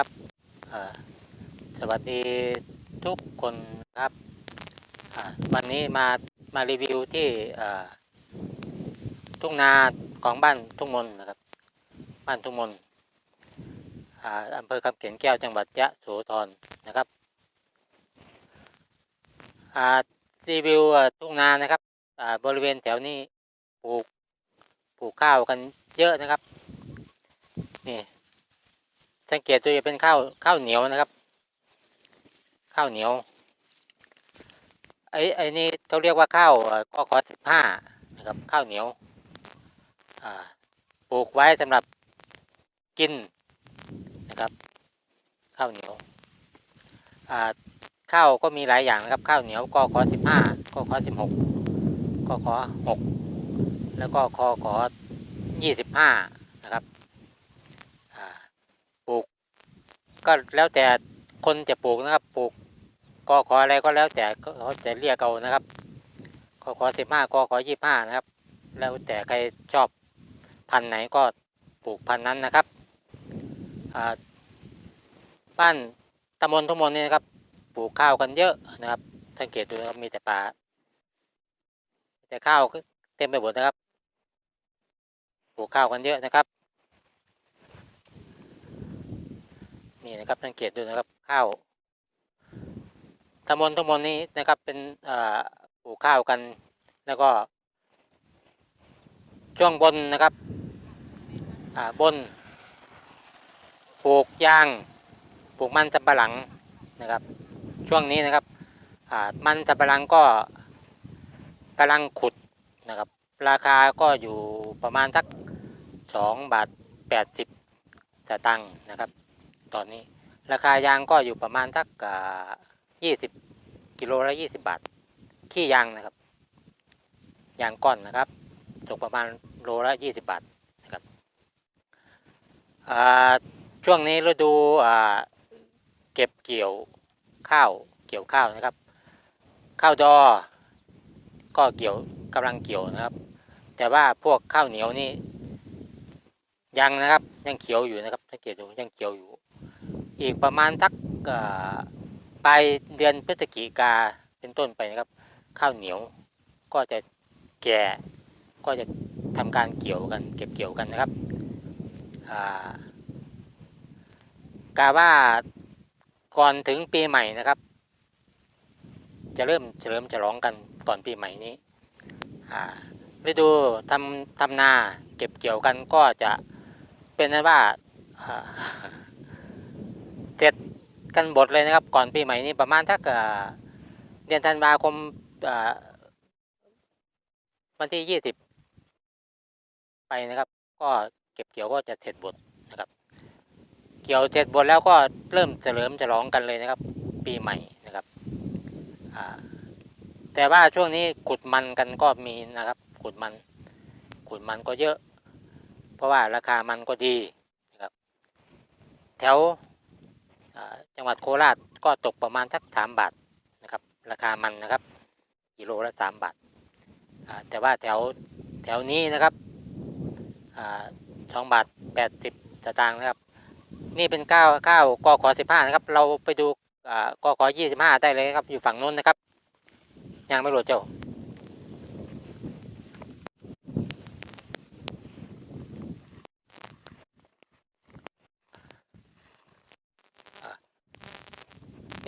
ครับสวัสดีทุกคนครับวันนี้มามารีวิวที่ทุ่งนาของบ้านทุ่งมนนะครับ บ้านทุ่งมนอำเภอคำเขียนแก้วจังหวัดยะโสธรนะครับรีวิวทุ่งนานะครับบริเวณแถวนี้ปลูกปลูกข้าวกันเยอะนะครับนี่ สังเกตดูจะเป็นข้าวข้าวเหนียวนะครับ ข้าวเหนียวไอ้ไอ้นี่เขาเรียกว่าข้าวเอ่อก็ขอสิบห้านะครับข้าวเหนียวปลูกไว้สำหรับกินนะครับข้าวเหนียวข้าวก็มีหลายอย่างนะครับข้าวเหนียวก็ขอสิบห้าก็ขอสิบหกก็ขอหกแล้วก็คอขอยี่สิบห้า ปลูก ก็แล้วแต่คนจะปลูกนะครับ ปลูกก็ขออะไรก็แล้วแต่เขาจะเรียกเอานะครับก็ขอสิบห้าก็ขอยี่ห้านะครับ แล้วแต่ใครชอบพันธุ์ไหนก็ปลูกพันธุ์นั้นนะครับอ่าบ้านตำบลทุกมนนี่นะครับ ปลูกข้าวกันเยอะนะครับสังเกตดูนะครับมีแต่ป่าแต่ข้าวเต็มไปหมดนะครับ ปลูกข้าวกันเยอะนะครับ นี่นะครับสังเกตดูนะครับข้าวตำบลตำบลนี้นะครับเป็นปลูกข้าวกัน แล้วก็ ช่วงบนนะครับบนปลูกยางปลูกมันสำปะหลังนะครับ ช่วงนี้นะครับมันสำปะหลังก็กำลังขุดนะครับ ราคาก็อยู่ประมาณสักสองบาทแปดสิบสตางค์นะครับ ตอนนี้ ราคายางก็อยู่ประมาณสักยี่สิบกิโลละยี่สิบบาท ขี้ยางนะครับ ยางก้อนนะครับ ตกประมาณโลละยี่สิบบาทนะครับช่วงนี้ฤดูเก็บเกี่ยวข้าวเกี่ยวข้าวนะครับ ข้าวดอ ก็เกี่ยวกำลังเกี่ยวนะครับ แต่ว่าพวกข้าวเหนียวนี่ยังนะครับยังเขียวอยู่นะครับสังเกตดูยังเขียวอยู่ อีกประมาณสักปลายเดือนพฤศจิกาเป็นต้นไปนะครับ ข้าวเหนียวก็จะแก่ก็จะทำการเกี่ยวกัน เก็บเกี่ยวกันนะครับอ่ากาว่าก่อนถึงปีใหม่นะครับ จะเริ่มเฉลิมฉลองกันก่อนปีใหม่นี้ฤดูทำทำนาเก็บเกี่ยวกันก็จะเป็นนั้นว่า กันหมดเลยนะครับ ก่อนปีใหม่นี้ประมาณทักเอ่อเดือนธันวาคมวันที่ยี่สิบไปนะครับ ก็เก็บเกี่ยวก็จะเสร็จหมดนะครับ เกี่ยวเสร็จหมดแล้วก็เริ่มเฉลิมฉลองกันเลยนะครับ ปีใหม่นะครับแต่ว่าช่วงนี้ขุดมันกันก็มีนะครับ ขุดมัน ขุดมันก็เยอะ เพราะว่าราคามันก็ดีนะครับ แถว จังหวัดโคราชก็ตกประมาณสักสามบาทนะครับราคามันนะครับกิโลละสามบาทแต่ว่าแถวแถวนี้นะครับสองบาทแปดสิบสตางค์นะครับ นี่เป็นข้าวข้าวกขอสิบห้านะครับ เราไปดูอ่ากขอยี่สิบห้าได้เลยครับอยู่ฝั่งนู้นนะครับยังไม่รู้เจ้า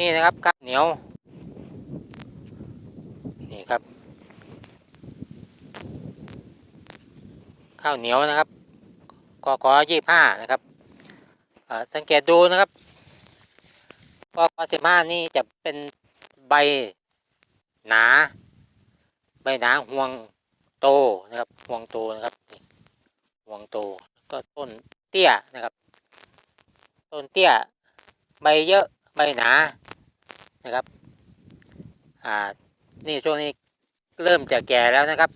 นี่นะครับข้าวเหนียว นี่ครับ ข้าวเหนียวนะครับกอขอยี่ห้านะครับสังเกตดูนะครับกอขอสิบห้านี่จะเป็นใบหนา ใบหนาห่วงโตนะครับห่วงโตนะครับห่วงโตก็ต้นเตี้ยนะครับ ต้นเตี้ยใบเยอะ ใบหนานะครับอ่านี่ช่วงนี้เริ่มจะแก่แล้วนะครับ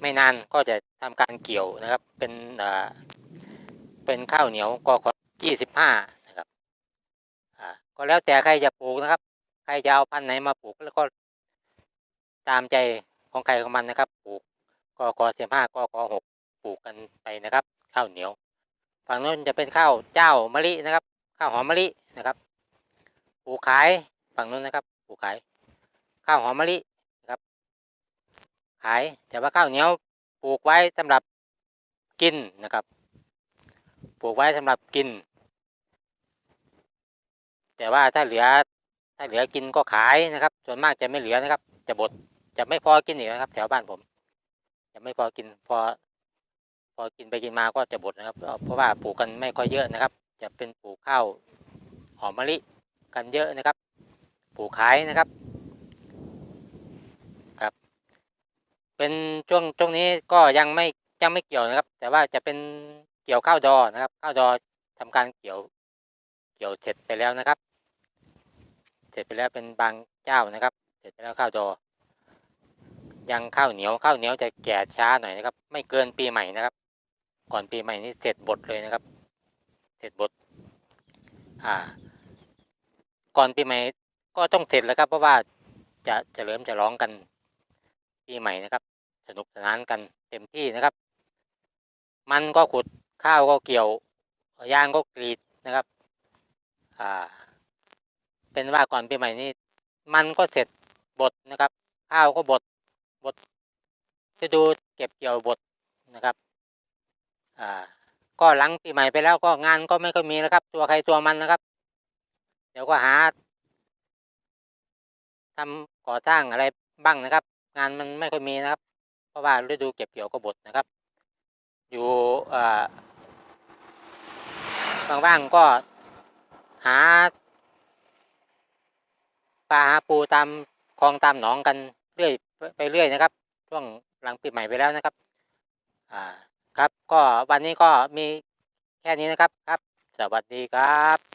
ไม่นานก็จะทำการเกี่ยวนะครับ เป็นอ่าเป็นข้าวเหนียวก็ขอยี่สิบห้านะครับอ่าก็แล้วแต่ใครจะปลูกนะครับ ใครจะเอาพันธุ์ไหนมาปลูกแล้วก็ตามใจของใครของมันนะครับ ปลูกก็ขอสิบห้าก็ขอหกปลูกกันไปนะครับ ข้าวเหนียว ฝั่งโน้นจะเป็นข้าวเจ้ามะลินะครับ ข้าวหอมมะลิ นะครับปลูกขายฝั่งนู้นนะครับปลูกขาย ข้าวหอมมะลินะครับ ขายแต่ว่าข้าวเหนียวปลูกไว้สำหรับกินนะครับ ปลูกไว้สำหรับกิน แต่ว่าถ้าเหลือถ้าเหลือกินก็ขายนะครับ ส่วนมากจะไม่เหลือนะครับ จะบดจะไม่พอกินอีกนะครับ แถวบ้านผม จะไม่พอกินพอ พอกินไปกินมาก็จะบดนะครับ เพราะว่าปลูกกันไม่ค่อยเยอะนะครับ จะเป็นปลูกข้าว อมมะลิกันเยอะนะครับปลูกขายนะครับครับ เป็นช่วงช่วงนี้ก็ยังไม่ยังไม่เกี่ยวนะครับ แต่ว่าจะเป็นเกี่ยวข้าวดอนะครับข้าวดอทำการเกี่ยวเกี่ยวเสร็จไปแล้วนะครับ เสร็จไปแล้วเป็นบางเจ้านะครับ เสร็จไปแล้วข้าวดอ ยังข้าวเหนียวข้าวเหนียวจะแก่ช้าหน่อยนะครับ ไม่เกินปีใหม่นะครับ ก่อนปีใหม่นี้เสร็จบทเลยนะครับ เสร็จบทอ่า ก่อนปีใหม่ก็ต้องเสร็จแล้วครับ เพราะว่าจะจะเริ่มจะร้องกันปีใหม่นะครับ สนุกสนานกันเต็มที่นะครับ มันก็ขุดข้าวก็เกี่ยวย่างก็กรีดนะครับ อ่า เป็นว่าก่อนปีใหม่นี้มันก็เสร็จบทนะครับ ข้าวก็บดบดจะดูเก็บเกี่ยวบดนะครับ อ่า ก็หลังปีใหม่ไปแล้วก็งานก็ไม่ค่อยมีแล้วครับ ตัวใครตัวมันนะครับ เดี๋ยวก็หาทำก่อสร้างอะไรบ้างนะครับ งานมันไม่ค่อยมีนะครับ เพราะว่าฤดูเก็บเกี่ยวก็บดนะครับ อยู่อ่าว่างๆก็หาปลาหาปูตามคลองตามหนองกันเรื่อยไปเรื่อยนะครับ ช่วงหลังปีใหม่ไปแล้วนะครับอ่าครับ ก็วันนี้ก็มีแค่นี้นะครับครับ สวัสดีครับ